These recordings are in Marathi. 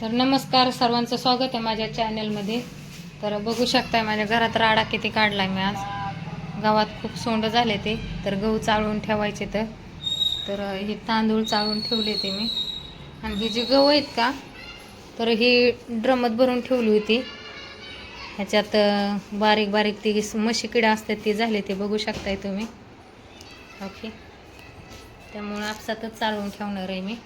तर नमस्कार सर्वांचं स्वागत आहे माझ्या चॅनलमध्ये तर बघू शकताय माझ्या घरात राडा किती काढला मी आज. गावात खूप सोंड झाले ते तर गहू चाळून ठेवायचे तर. तर हे तांदूळ चाळून ठेवले ते मी. आणि ही जी गहू आहेत का तर ही ड्रमत भरून ठेवली होती. ह्याच्यात बारीक बारीक ती म्हशी किडा असतात ती झाले ते बघू शकताय तुम्ही. ओके. त्यामुळं आपसातच चालवून ठेवणार आहे मी.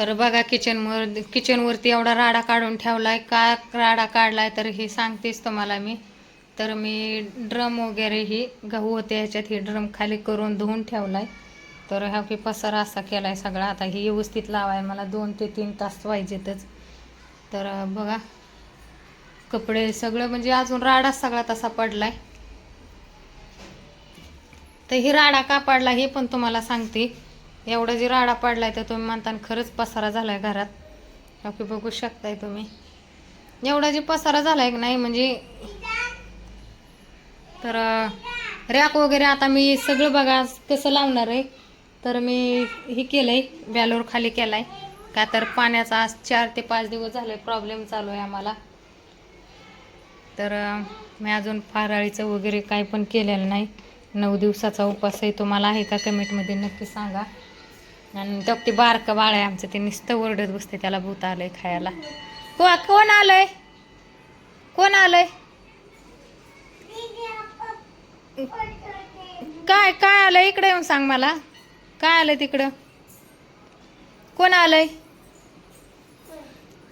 तर बघा किचनवर किचनवरती एवढा राडा काढून ठेवला आहे का राडा काढला आहे तर हे सांगतेच तुम्हाला मी. तर मी ड्रम वगैरे ही गहू होते ह्याच्यात ही ड्रम खाली करून धुवून ठेवला आहे तर हा की पसारा असा केला आहे सगळा. आता हे व्यवस्थित लावाय मला दोन ते तीन तास पाहिजेतच तर बघा कपडे सगळं म्हणजे अजून राडा सगळा तसा पडला आहे तर ही राडा का पडला हे पण तुम्हाला सांगते. एवढा जे राडा पडलाय तर तुम्ही म्हणता खरंच पसारा झालाय घरात. हो ओके बघू शकताय तुम्ही. एवढा जे पसारा झालाय की नाही म्हणजे तर रॅक वगैरे आता मी सगळं बघा कसं लावणार आहे. तर मी हे केलंय बॅलोर खाली केलाय. का तर पाण्याचा आज चार ते पाच दिवस झाले प्रॉब्लेम चालू आहे आम्हाला. तर मी अजून फाराळीचं वगैरे काही पण केलेलं नाही. नऊ दिवसाचा उपास आहे. तुम्हाला आहे का कमेंटमध्ये नक्की सांगा. आणि तो ते बारकं बाळ आहे आमचं ते नुसतं ओरडत बसते त्याला भूत आलंय खायला. को कोण आलंय? कोण आलंय? काय काय आलंय? इकडे येऊन सांग मला. काय आलंय तिकडं? कोण आलंय?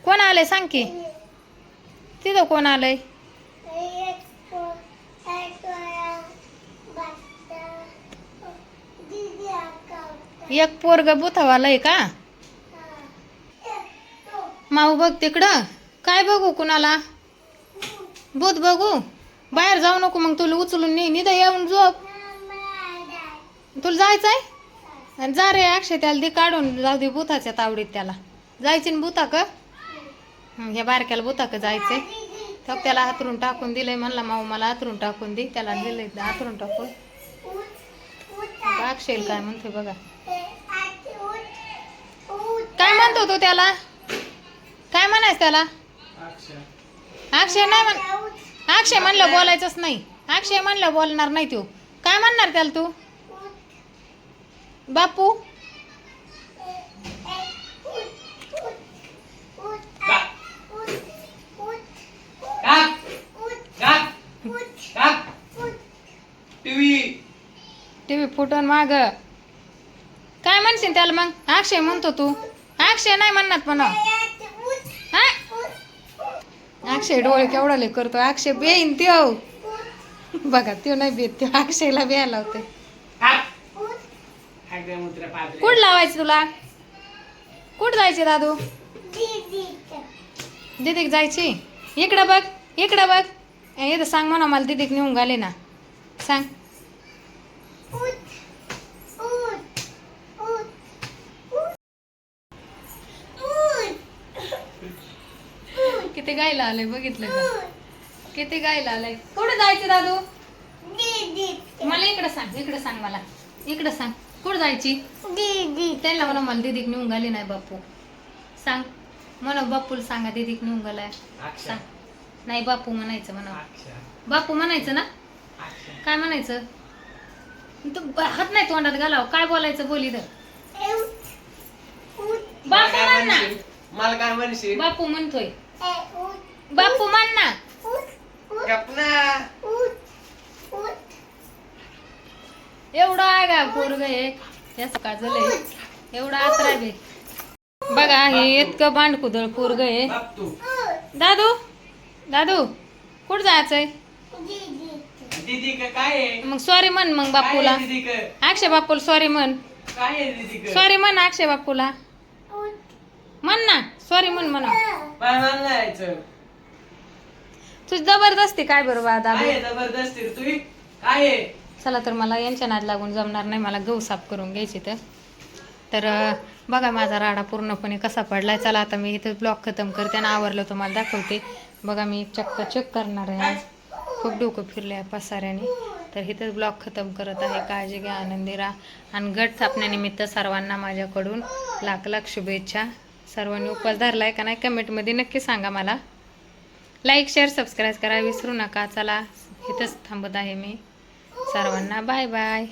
कोण आलंय? सांग की. तिथं कोण आलंय? एक पोरग बुथावाला आहे का? माऊ बघ तिकडं. काय बघू कुणाला? भूत बघू. बाहेर जाऊ नको मग तुला उचलून ने निदा येऊन झोप. तुला जायचंय? आणि जा रे अक्षय त्याला दे काढून. जाऊ दे बुथाच्या तावडीत त्याला. जायची ना भूता का ह्या बारक्याला भूता का जायचंय. तर त्याला हातरून टाकून दिलंय म्हणला माऊ मला हातरून टाकून दे. त्याला दिलंय हातरून टाकून. अक्षय काय म्हणते बघा. म्हणतो तो त्याला? काय म्हणायचं त्याला? अक्षय नाही म्हण अक्षय म्हणलं बोलायचंच नाही. अक्षय म्हणलं बोलणार नाही तू काय म्हणणार त्याला तू? बापू? टीव्ही फुटून माग. काय म्हणशील त्याला मग? अक्षय म्हणतो तू. अक्षय नाही म्हणणार म्हणा हा? अक्षय डोळे केवढाले करतो अक्षय बेईन त्यो. बघा त्यो नाही बेत त्यो अक्षयला बेहायला लावते कुठ लावायचं तुला? कुठ जायचे दादू? दिदीक जायची? इकडं बघ इकडं बघ. येतं इथं सांग म्हणा मला दिदीक नेऊन घाले ना सांग. किती गायला आलंय बघितलं का? किती गायला आलंय? कुठं जायचं दादू? मला इकडं सांग इकडं सांग मला. इकडं सांग. कुठं जायची? त्यांना म्हणा मला दिदीक नेऊन घाली नाही बापू. सांग. म्हणा बापूला सांगा दिदीक नेऊन घालाय. सांग. नाही बापू म्हणायचं म्हणा. बापू म्हणायचं ना? काय म्हणायचं? तू ब- हात नाही तोंडात घालाव. काय बोलायचं बोली तर बापू म्हण ना. मला काय म्हणशील? बापू म्हणतोय. बापू म्हण ना. गपना एवढा आहे का पोरग आहे त्याच का झालंय एवढा आत्रा बे. बघा हे इतकं बांडकुदळ पोरग तू दादू दादू कुठं जायचंय? दीदी का काय आहे? मग सॉरी म्हण मग काय बापूला आहे दीदी का अक्षय बापूला सॉरी म्हण. काय आहे दीदी का सॉरी म्हण अक्षय बापूला. म्हण ना. सॉरी म्हण म्हणा. मला मला यायचं तुझी जबरदस्ती काय बरं बा काय दादू आहे जबरदस्ती तुम्ही काय आहे? चला तर मला यांच्या नाद लागून जमणार नाही. मला गहू साफ करून घ्यायची तर. तर अं, बघा माझा राडा पूर्णपणे कसा पडलाय. चला आता मी इथं ब्लॉक खतम करते आणि आवरलं तुम्हाला दाखवते. बघा मी चक्क चेक करणार आहे आज. खूप डोकं फिरले आहे पसाऱ्याने. तर इथंच ब्लॉग खतम करत आहे. काळजी घ्या आनंदी राहा. आणि गट स्थापनेनिमित्त सर्वांना माझ्याकडून लाख लाख शुभेच्छा. सर्वांनी उपवास धरलाय का नाही कमेंटमध्ये नक्की सांगा मला. लाईक शेअर सबस्क्राईब करा. विसरू नका. चला इथंच थांबत आहे मी. सर्वांना बाय बाय